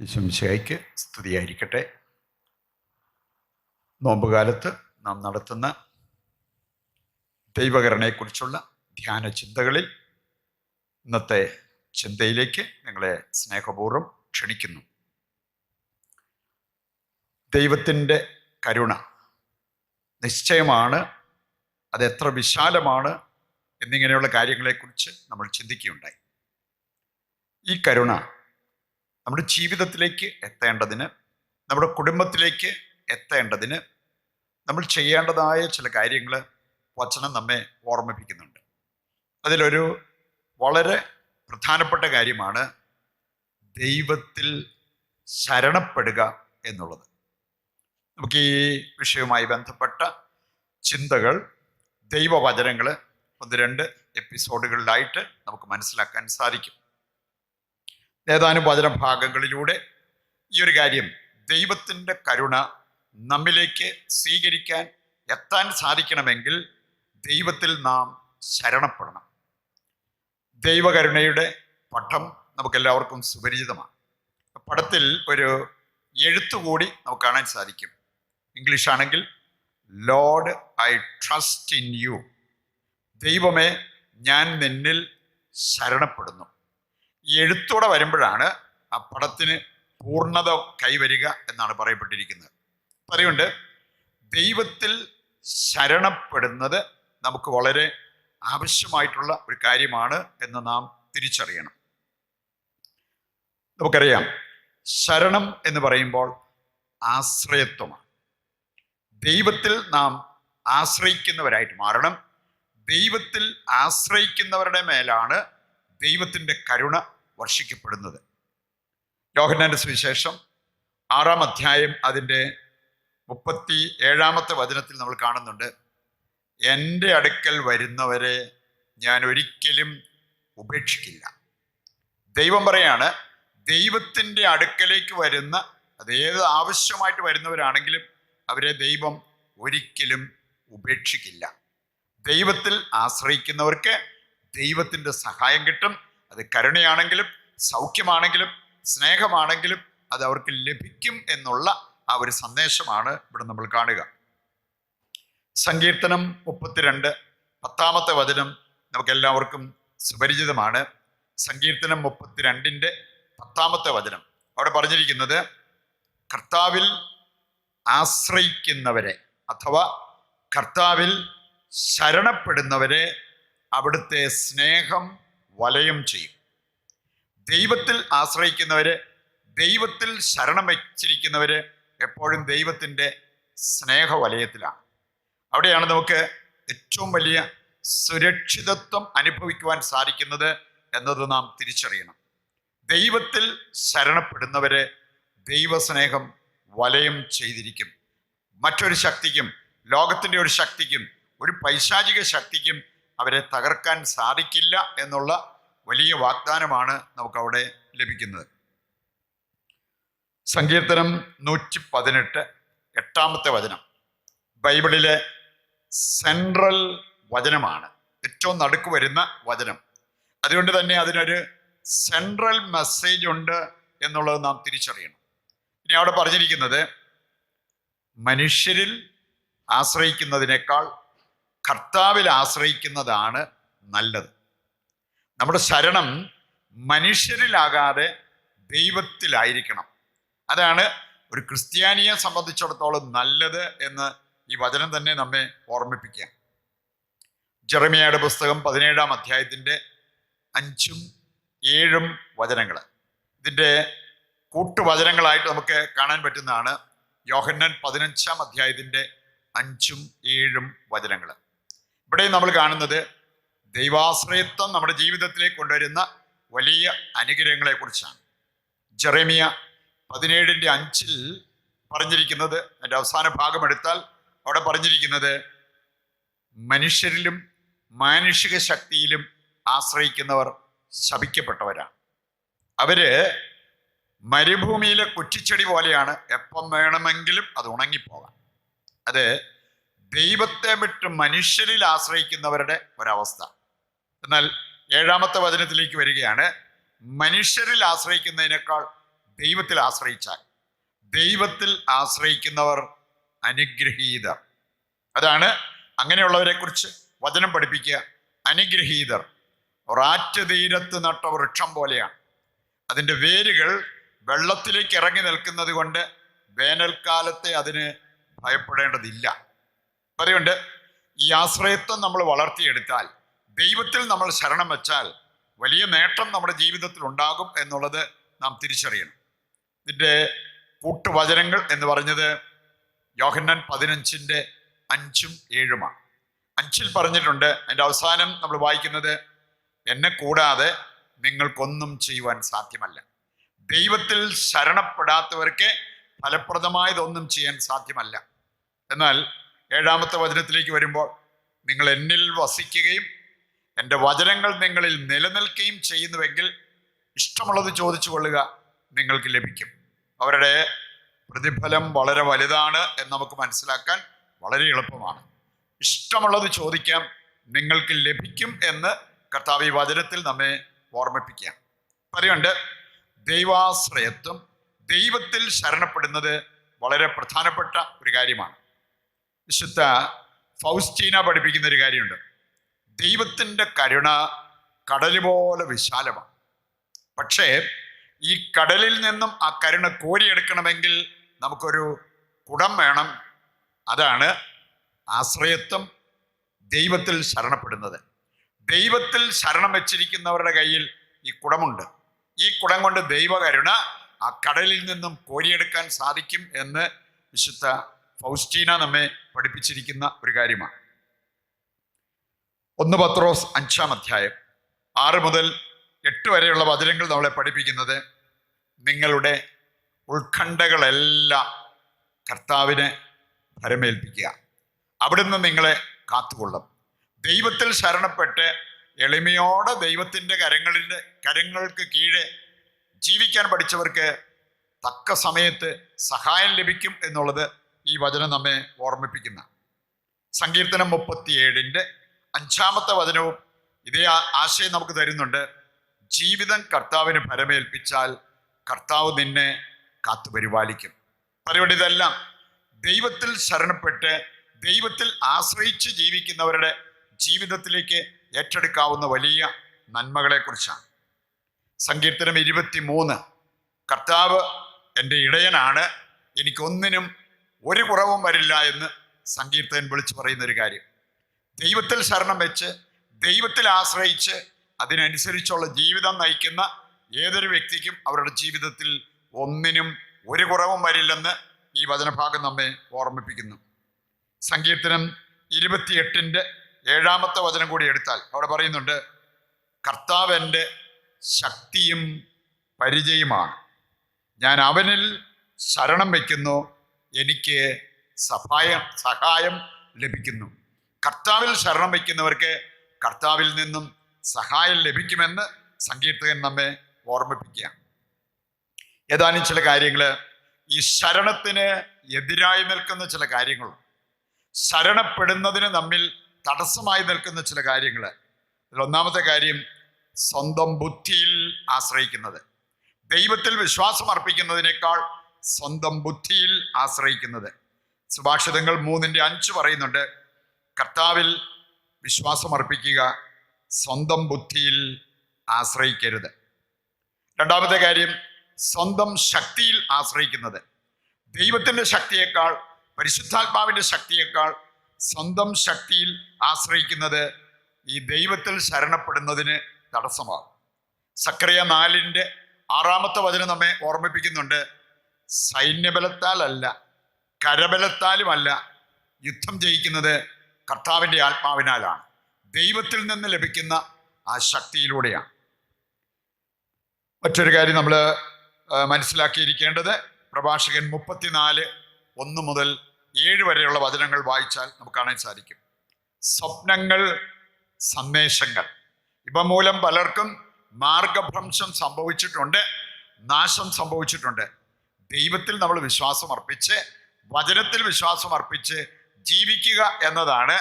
യേശുമിശിഹായ്ക്ക് സ്തുതിയായിരിക്കട്ടെ. നോമ്പുകാലത്ത് നാം നടത്തുന്ന ദൈവകരണയെക്കുറിച്ചുള്ള ധ്യാന ചിന്തകളിൽ ഇന്നത്തെ ചിന്തയിലേക്ക് നിങ്ങളെ സ്നേഹപൂർവം ക്ഷണിക്കുന്നു. ദൈവത്തിന്റെ കരുണ നിശ്ചയമാണ് അത് എത്ര വിശാലമാണ് എന്നിങ്ങനെയുള്ള കാര്യങ്ങളെക്കുറിച്ച് നമ്മൾ ചിന്തിക്കുകയുണ്ടായി. ഈ കരുണ നമ്മുടെ ജീവിതത്തിലേക്ക് എത്തേണ്ടതിന് നമ്മുടെ കുടുംബത്തിലേക്ക് എത്തേണ്ടതിന് നമ്മൾ ചെയ്യേണ്ടതായ ചില കാര്യങ്ങൾ വചനം നമ്മെ ഓർമ്മിപ്പിക്കുന്നുണ്ട്. അതിലൊരു വളരെ പ്രധാനപ്പെട്ട കാര്യമാണ് ദൈവത്തിൽ ശരണപ്പെടുക എന്നുള്ളത്. നമുക്ക് ഈ വിഷയവുമായി ബന്ധപ്പെട്ട ചിന്തകൾ ദൈവവചനങ്ങൾ ഒന്ന് രണ്ട് എപ്പിസോഡുകളിലായിട്ട് നമുക്ക് മനസ്സിലാക്കാൻ സാധിക്കും. ഏതാനും വചനഭാഗങ്ങളിലൂടെ ഈ ഒരു കാര്യം ദൈവത്തിന്റെ കരുണ നമ്മിലേക്ക് സ്വീകരിക്കാൻ എത്താൻ സാധിക്കണമെങ്കിൽ ദൈവത്തിൽ നാം ശരണപ്പെടണം. ദൈവകരുണയുടെ പട്ടം നമുക്കെല്ലാവർക്കും സുപരിചിതമാണ്. പടത്തിൽ ഒരു എഴുത്തുകൂടി നമുക്ക് കാണാൻ സാധിക്കും. ഇംഗ്ലീഷ് ആണെങ്കിൽ lord I trust in you. ദൈവമേ ഞാൻ നിന്നിൽ ശരണപ്പെടുന്നു. ഈ എഴുത്തോടെ വരുമ്പോഴാണ് ആ പടത്തിന് പൂർണത കൈവരിക എന്നാണ് പറയപ്പെട്ടിരിക്കുന്നത്. അതുകൊണ്ട് ദൈവത്തിൽ ശരണപ്പെടുന്നത് നമുക്ക് വളരെ ആവശ്യമായിട്ടുള്ള ഒരു കാര്യമാണ് എന്ന് നാം തിരിച്ചറിയണം. നമുക്കറിയാം ശരണം എന്ന് പറയുമ്പോൾ ആശ്രയത്വമാണ്. ദൈവത്തിൽ നാം ആശ്രയിക്കുന്നവരായിട്ട് മാറണം. ദൈവത്തിൽ ആശ്രയിക്കുന്നവരുടെ മേലാണ് ദൈവത്തിന്റെ കരുണ വർഷിക്കപ്പെടുന്നത്. യോഹന്നാന്റെ സുവിശേഷം ആറാം അധ്യായം അതിന്റെ മുപ്പത്തി ഏഴാമത്തെ വചനത്തിൽ നമ്മൾ കാണുന്നുണ്ട് എന്റെ അടുക്കൽ വരുന്നവരെ ഞാൻ ഒരിക്കലും ഉപേക്ഷിക്കില്ല. ദൈവം പറയാണ് ദൈവത്തിന്റെ അടുക്കലേക്ക് വരുന്ന അത് ഏത് ആവശ്യമായിട്ട് വരുന്നവരാണെങ്കിലും അവരെ ദൈവം ഒരിക്കലും ഉപേക്ഷിക്കില്ല. ദൈവത്തിൽ ആശ്രയിക്കുന്നവർക്ക് ദൈവത്തിന്റെ സഹായം കിട്ടും അത് കരുണയാണെങ്കിലും സൗഖ്യമാണെങ്കിലും സ്നേഹമാണെങ്കിലും അത് അവർക്ക് ലഭിക്കും എന്നുള്ള ആ ഒരു സന്ദേശമാണ് ഇവിടെ നമ്മൾ കാണുക. സങ്കീർത്തനം മുപ്പത്തിരണ്ട് പത്താമത്തെ വചനം നമുക്ക് എല്ലാവർക്കും സുപരിചിതമാണ്. സങ്കീർത്തനം മുപ്പത്തിരണ്ടിന്റെ പത്താമത്തെ വചനം. അവിടെ പറഞ്ഞിരിക്കുന്നത് കർത്താവിൽ ആശ്രയിക്കുന്നവരെ അഥവാ കർത്താവിൽ ശരണപ്പെടുന്നവരെ അവിടുത്തെ സ്നേഹം വലയം ചെയ്യും. ദൈവത്തിൽ ആശ്രയിക്കുന്നവര് ദൈവത്തിൽ ശരണം വെച്ചിരിക്കുന്നവര് എപ്പോഴും ദൈവത്തിന്റെ സ്നേഹവലയത്തിലാണ്. അവിടെയാണ് നമുക്ക് ഏറ്റവും വലിയ സുരക്ഷിതത്വം അനുഭവിക്കുവാൻ സാധിക്കുന്നത് എന്നത് നാം തിരിച്ചറിയണം. ദൈവത്തിൽ ശരണപ്പെടുന്നവരെ ദൈവസ്നേഹം വലയം ചെയ്തിരിക്കും. മറ്റൊരു ശക്തിക്കും ലോകത്തിന്റെ ഒരു ശക്തിക്കും ഒരു പൈശാചിക ശക്തിക്കും അവരെ തകർക്കാൻ സാധിക്കില്ല എന്നുള്ള വലിയ വാഗ്ദാനമാണ് നമുക്കവിടെ ലഭിക്കുന്നത്. സങ്കീർത്തനം നൂറ്റി പതിനെട്ട് എട്ടാമത്തെ വചനം. ബൈബിളിലെ സെൻട്രൽ വചനമാണ്. ഏറ്റവും നടുക്ക് വരുന്ന വചനം. അതുകൊണ്ട് തന്നെ അതിനൊരു സെൻട്രൽ മെസ്സേജ് ഉണ്ട് എന്നുള്ളത് നാം തിരിച്ചറിയണം. ഇനി അവിടെ പറഞ്ഞിരിക്കുന്നത് മനുഷ്യരിൽ ആശ്രയിക്കുന്നതിനേക്കാൾ കർത്താവിൽ ആശ്രയിക്കുന്നതാണ് നല്ലത്. നമ്മുടെ ശരണം മനുഷ്യരിലാകാതെ ദൈവത്തിലായിരിക്കണം. അതാണ് ഒരു ക്രിസ്ത്യാനിയെ സംബന്ധിച്ചിടത്തോളം നല്ലത് എന്ന് ഈ വചനം തന്നെ നമ്മെ ഓർമ്മിപ്പിക്കുക. ജെറമിയയുടെ പുസ്തകം പതിനേഴാം അധ്യായത്തിന്റെ അഞ്ചും ഏഴും വചനങ്ങൾ. ഇതിന്റെ കൂട്ടുവചനങ്ങളായിട്ട് നമുക്ക് കാണാൻ പറ്റുന്നതാണ് യോഹന്നൻ പതിനഞ്ചാം അധ്യായത്തിന്റെ അഞ്ചും ഏഴും വചനങ്ങൾ. ഇവിടെ നമ്മൾ കാണുന്നത് ദൈവാശ്രയത്വം നമ്മുടെ ജീവിതത്തിലേക്ക് കൊണ്ടുവരുന്ന വലിയ അനുഗ്രഹങ്ങളെ കുറിച്ചാണ് ജെറേമിയ പതിനേഴിന്റെ അഞ്ചിൽ പറഞ്ഞിരിക്കുന്നത് എന്റെ അവസാന ഭാഗം എടുത്താൽ അവിടെ പറഞ്ഞിരിക്കുന്നത് മനുഷ്യരിലും മാനുഷിക ശക്തിയിലും ആശ്രയിക്കുന്നവർ ശപിക്കപ്പെട്ടവരാണ്. അവർ മരുഭൂമിയിലെ കുറ്റിച്ചെടി പോലെയാണ്. എപ്പം വേണമെങ്കിലും അത് ഉണങ്ങിപ്പോകാം. അത് ദൈവത്തെ വിട്ട് മനുഷ്യരിൽ ആശ്രയിക്കുന്നവരുടെ ഒരവസ്ഥ. എന്നാൽ ഏഴാമത്തെ വചനത്തിലേക്ക് വരികയാണ്. മനുഷ്യരിൽ ആശ്രയിക്കുന്നതിനേക്കാൾ ദൈവത്തിൽ ആശ്രയിച്ചാൽ ദൈവത്തിൽ ആശ്രയിക്കുന്നവർ അനുഗ്രഹീതർ. അതാണ് അങ്ങനെയുള്ളവരെ കുറിച്ച് വചനം പഠിപ്പിക്കുക. അനുഗ്രഹീതർ. റാറ്റ് തീരത്ത് നട്ട വൃക്ഷം പോലെയാണ്. അതിന്റെ വേരുകൾ വെള്ളത്തിലേക്ക് ഇറങ്ങി നിൽക്കുന്നത് കൊണ്ട് വേനൽക്കാലത്തെ അതിന് ഭയപ്പെടേണ്ടതില്ല. അതുകൊണ്ട് ഈ ആശ്രയത്വം നമ്മൾ വളർത്തിയെടുത്താൽ ദൈവത്തിൽ നമ്മൾ ശരണം വെച്ചാൽ വലിയ നേട്ടം നമ്മുടെ ജീവിതത്തിൽ ഉണ്ടാകും എന്നുള്ളത് നാം തിരിച്ചറിയണം. ഇതിന്റെ കൂട്ടുവചനങ്ങൾ എന്ന് പറഞ്ഞത് യോഹന്നാൻ പതിനഞ്ചിന്റെ അഞ്ചും ഏഴുമാണ്. അഞ്ചിൽ പറഞ്ഞിട്ടുണ്ട് അതിന്റെ അവസാനം നമ്മൾ വായിക്കുന്നത് എന്നെ കൂടാതെ നിങ്ങൾക്കൊന്നും ചെയ്യുവാൻ സാധ്യമല്ല. ദൈവത്തിൽ ശരണപ്പെടാത്തവർക്ക് ഫലപ്രദമായതൊന്നും ചെയ്യാൻ സാധ്യമല്ല. എന്നാൽ ഏഴാമത്തെ വചനത്തിലേക്ക് വരുമ്പോൾ നിങ്ങൾ എന്നിൽ വസിക്കുകയും എന്റെ വചനങ്ങൾ നിങ്ങളിൽ നിലനിൽക്കുകയും ചെയ്യുന്നുവെങ്കിൽ ഇഷ്ടമുള്ളത് ചോദിച്ചു കൊള്ളുക നിങ്ങൾക്ക് ലഭിക്കും. അവരുടെ പ്രതിഫലം വളരെ വലുതാണ് എന്ന് നമുക്ക് മനസ്സിലാക്കാൻ വളരെ എളുപ്പമാണ്. ഇഷ്ടമുള്ളത് ചോദിക്കാം നിങ്ങൾക്ക് ലഭിക്കും എന്ന് കർത്താവ് ഈ വചനത്തിൽ നമ്മെ ഓർമ്മിപ്പിക്കാം പറയുണ്ട് ദൈവാശ്രയത്വം ദൈവത്തിൽ ശരണപ്പെടുന്നത് വളരെ പ്രധാനപ്പെട്ട ഒരു കാര്യമാണ്. വിശുദ്ധ ഫൗസ്റ്റീന പഠിപ്പിക്കുന്ന ഒരു കാര്യമുണ്ട്. ദൈവത്തിന്റെ കരുണ കടൽ പോലെ വിശാലമാണ്. പക്ഷേ ഈ കടലിൽ നിന്നും ആ കരുണ കോരിയെടുക്കണമെങ്കിൽ നമുക്കൊരു കുടം വേണം. അതാണ് ആശ്രയത്വം ദൈവത്തിൽ ശരണപ്പെടുന്നത്. ദൈവത്തിൽ ശരണം വെച്ചിരിക്കുന്നവരുടെ കയ്യിൽ ഈ കുടമുണ്ട്. ഈ കുടം കൊണ്ട് ദൈവകരുണ ആ കടലിൽ നിന്നും കോരിയെടുക്കാൻ സാധിക്കും എന്ന് വിശുദ്ധ ഫൗസ്റ്റീന നമ്മെ പഠിപ്പിച്ചിരിക്കുന്ന ഒരു കാര്യമാണ്. ഒന്ന് പത്രോസ് അഞ്ചാം അധ്യായം. ആറ് മുതൽ എട്ട് വരെയുള്ള വചനങ്ങൾ നമ്മളെ പഠിപ്പിക്കുന്നത് നിങ്ങളുടെ ഉത്കണ്ഠകളെല്ലാം കർത്താവിനെ ഭരമേൽപ്പിക്കുക. അവിടുന്ന് നിങ്ങളെ കാത്തുകൊള്ളും. ദൈവത്തിൽ ശരണപ്പെട്ട് എളിമയോടെ ദൈവത്തിന്റെ കരങ്ങളിന്റെ കരങ്ങൾക്ക് കീഴെ ജീവിക്കാൻ പഠിച്ചവർക്ക് തക്ക സമയത്ത് സഹായം ലഭിക്കും എന്നുള്ളത് ഈ വചനം നമ്മെ ഓർമ്മിപ്പിക്കുന്ന. സങ്കീർത്തനം മുപ്പത്തിയേഴിന്റെ അഞ്ചാമത്തെ വചനവും ഇതേ ആശയം നമുക്ക് തരുന്നുണ്ട്. ജീവിതം കർത്താവിന് ഫലമേൽപ്പിച്ചാൽ കർത്താവ് നിന്നെ കാത്തു പരിപാലിക്കും. പറയുകൊണ്ട് ഇതെല്ലാം ദൈവത്തിൽ ശരണപ്പെട്ട് ദൈവത്തിൽ ആശ്രയിച്ച് ജീവിക്കുന്നവരുടെ ജീവിതത്തിലേക്ക് ഏറ്റെടുക്കാവുന്ന വലിയ നന്മകളെക്കുറിച്ചാണ്. സങ്കീർത്തനം ഇരുപത്തി മൂന്ന് കർത്താവ് എന്റെ ഇടയനാണ്. എനിക്കൊന്നിനും ഒരു കുറവും വരില്ല എന്ന് സങ്കീർത്തകൻ വിളിച്ചു പറയുന്ന ഒരു കാര്യം. ദൈവത്തിൽ ശരണം വെച്ച് ദൈവത്തിൽ ആശ്രയിച്ച് അതിനനുസരിച്ചുള്ള ജീവിതം നയിക്കുന്ന ഏതൊരു വ്യക്തിക്കും അവരുടെ ജീവിതത്തിൽ ഒന്നിനും ഒരു കുറവും വരില്ലെന്ന് ഈ വചനഭാഗം നമ്മെ ഓർമ്മിപ്പിക്കുന്നു. സങ്കീർത്തനം ഇരുപത്തിയെട്ടിന്റെ ഏഴാമത്തെ വചനം കൂടി എടുത്താൽ അവിടെ പറയുന്നുണ്ട് കർത്താവ് എന്റെ ശക്തിയും പരിചയമാണ്. ഞാൻ അവനിൽ ശരണം വയ്ക്കുന്നു എനിക്ക് സഹായം സഹായം ലഭിക്കുന്നു. കർത്താവിൽ ശരണം വയ്ക്കുന്നവർക്ക് കർത്താവിൽ നിന്നും സഹായം ലഭിക്കുമെന്ന് സങ്കീർത്തകൻ നമ്മെ ഓർമ്മിപ്പിക്കുക ഏതാനും ചില കാര്യങ്ങൾ ഈ ശരണത്തിന് എതിരായി നിൽക്കുന്ന ചില കാര്യങ്ങളുണ്ട് ശരണപ്പെടുന്നതിന് നമ്മിൽ തടസ്സമായി നിൽക്കുന്ന ചില കാര്യങ്ങൾ. ഒന്നാമത്തെ കാര്യം സ്വന്തം ബുദ്ധിയിൽ ആശ്രയിക്കുന്നത്. ദൈവത്തിൽ വിശ്വാസം അർപ്പിക്കുന്നതിനേക്കാൾ സ്വന്തം ബുദ്ധിയിൽ ആശ്രയിക്കുന്നത്. സുഭാഷിതങ്ങൾ മൂന്നിന്റെ അഞ്ച് പറയുന്നുണ്ട് കർത്താവിൽ വിശ്വാസമർപ്പിക്കുക സ്വന്തം ബുദ്ധിയിൽ ആശ്രയിക്കരുത്. രണ്ടാമത്തെ കാര്യം സ്വന്തം ശക്തിയിൽ ആശ്രയിക്കുന്നത്. ദൈവത്തിന്റെ ശക്തിയേക്കാൾ പരിശുദ്ധാത്മാവിന്റെ ശക്തിയേക്കാൾ സ്വന്തം ശക്തിയിൽ ആശ്രയിക്കുന്നത് ഈ ദൈവത്തിൽ ശരണപ്പെടുന്നതിന് തടസ്സമാകും. സക്രിയ നാലിന്റെ ആറാമത്തെ വചനം നമ്മെ ഓർമ്മിപ്പിക്കുന്നുണ്ട് സൈന്യബലത്താലല്ല കരബലത്താലുമല്ല യുദ്ധം ജയിക്കുന്നത് കർത്താവിന്റെ ആത്മാവിനാലാണ്. ദൈവത്തിൽ നിന്ന് ലഭിക്കുന്ന ആ ശക്തിയിലൂടെയാണ്. മറ്റൊരു കാര്യം നമ്മൾ മനസ്സിലാക്കിയിരിക്കേണ്ടത് പ്രഭാഷകൻ മുപ്പത്തിനാല് ഒന്ന് മുതൽ ഏഴ് വരെയുള്ള വചനങ്ങൾ വായിച്ചാൽ നമുക്ക് കാണാൻ സാധിക്കും. സ്വപ്നങ്ങൾ സന്ദേശങ്ങൾ. ഇവ മൂലം പലർക്കും മാർഗഭ്രംശം സംഭവിച്ചിട്ടുണ്ട് നാശം സംഭവിച്ചിട്ടുണ്ട്. ദൈവത്തിൽ നമ്മൾ വിശ്വാസം അർപ്പിച്ച് വചനത്തിൽ വിശ്വാസം അർപ്പിച്ച് ജീവിക്കുക എന്നതാണ്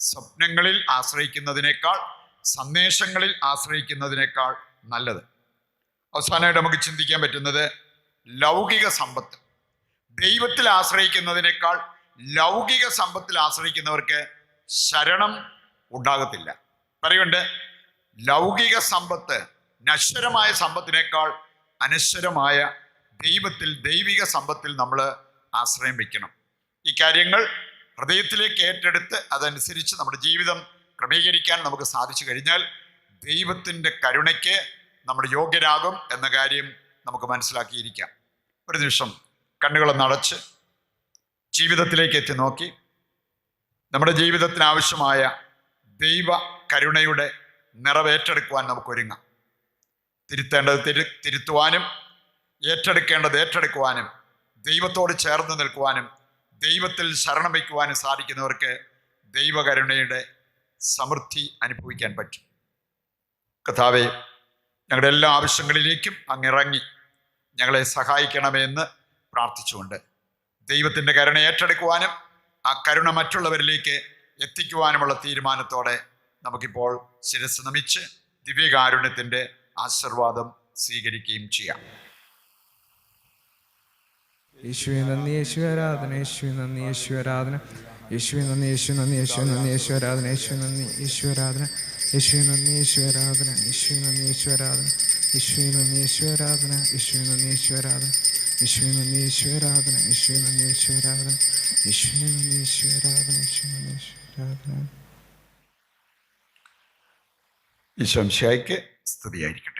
സ്വപ്നങ്ങളിൽ ആശ്രയിക്കുന്നതിനേക്കാൾ സന്ദേശങ്ങളിൽ ആശ്രയിക്കുന്നതിനേക്കാൾ നല്ലത്. അവസാനമായിട്ട് നമുക്ക് ചിന്തിക്കാൻ പറ്റുന്നത് ലൗകിക സമ്പത്ത്. ദൈവത്തിൽ ആശ്രയിക്കുന്നതിനേക്കാൾ ലൗകിക സമ്പത്തിൽ ആശ്രയിക്കുന്നവർക്ക് ശരണം ഉണ്ടാകത്തില്ല. പറയുണ്ട് ലൗകിക സമ്പത്ത് നശ്വരമായ സമ്പത്തിനേക്കാൾ അനശ്വരമായ ദൈവത്തിൽ ദൈവിക സമ്പത്തിൽ നമ്മൾ ആശ്രയം വയ്ക്കണം. ഈ കാര്യങ്ങൾ ഹൃദയത്തിലേക്ക് ഏറ്റെടുത്ത് അതനുസരിച്ച് നമ്മുടെ ജീവിതം ക്രമീകരിക്കാൻ നമുക്ക് സാധിച്ചു കഴിഞ്ഞാൽ ദൈവത്തിന്റെ കരുണയ്ക്ക് നമ്മൾ യോഗ്യരാകും എന്ന കാര്യം നമുക്ക് മനസ്സിലാക്കിയിരിക്കാം. ഒരു നിമിഷം കണ്ണുകളെ നടച്ച് ജീവിതത്തിലേക്ക് എത്തി നോക്കി. നമ്മുടെ ജീവിതത്തിന് ആവശ്യമായ ദൈവ കരുണയുടെ നിറവേറ്റെടുക്കുവാൻ നമുക്ക് ഒരുങ്ങാം തിരുത്തേണ്ടത് തിരു തിരുത്തുവാനും ഏറ്റെടുക്കേണ്ടത് ഏറ്റെടുക്കുവാനും ദൈവത്തോട് ചേർന്ന് നിൽക്കുവാനും ദൈവത്തിൽ ശരണം വയ്ക്കുവാനും സാധിക്കുന്നവർക്ക് ദൈവകരുണയുടെ സമൃദ്ധി അനുഭവിക്കാൻ പറ്റും. കഥാവെ ഞങ്ങളുടെ എല്ലാ ആവശ്യങ്ങളിലേക്കും അങ്ങിറങ്ങി ഞങ്ങളെ സഹായിക്കണമെന്ന് പ്രാർത്ഥിച്ചുകൊണ്ട് ദൈവത്തിന്റെ കരുണ ഏറ്റെടുക്കുവാനും ആ കരുണ മറ്റുള്ളവരിലേക്ക് എത്തിക്കുവാനുമുള്ള തീരുമാനത്തോടെ നമുക്കിപ്പോൾ ശിരസ് നമിച്ച് ദിവ്യകാരുണ്യത്തിന്റെ ആശീർവാദം സ്വീകരിക്കുകയും ചെയ്യാം. യേശുവെ നന്ദി യേശു ആരാധന യേശുവെ നന്ദി യേശു ആരാധന യേശുവെ നന്ദി യേശു നന്ദി യേശു നന്ദി യേശു ആരാധന യേശു നന്ദി യേശു ആരാധന യേശുവെ നന്ദി യേശു ആരാധന യേശുവെ നന്ദി യേശു ആരാധന യേശുവെ നന്ദി യേശു ആരാധന യേശുവെ നന്ദി യേശു ആരാധന യേശുവെ നന്ദി യേശു ആരാധന യേശുവെ നന്ദി യേശു ആരാധന യേശുവെ നന്ദി യേശു ആരാധന യേശുവെ നന്ദി യേശു ആരാധന ഈശോംശായിക്ക് സ്തുതിയായിരിക്കട്ടെ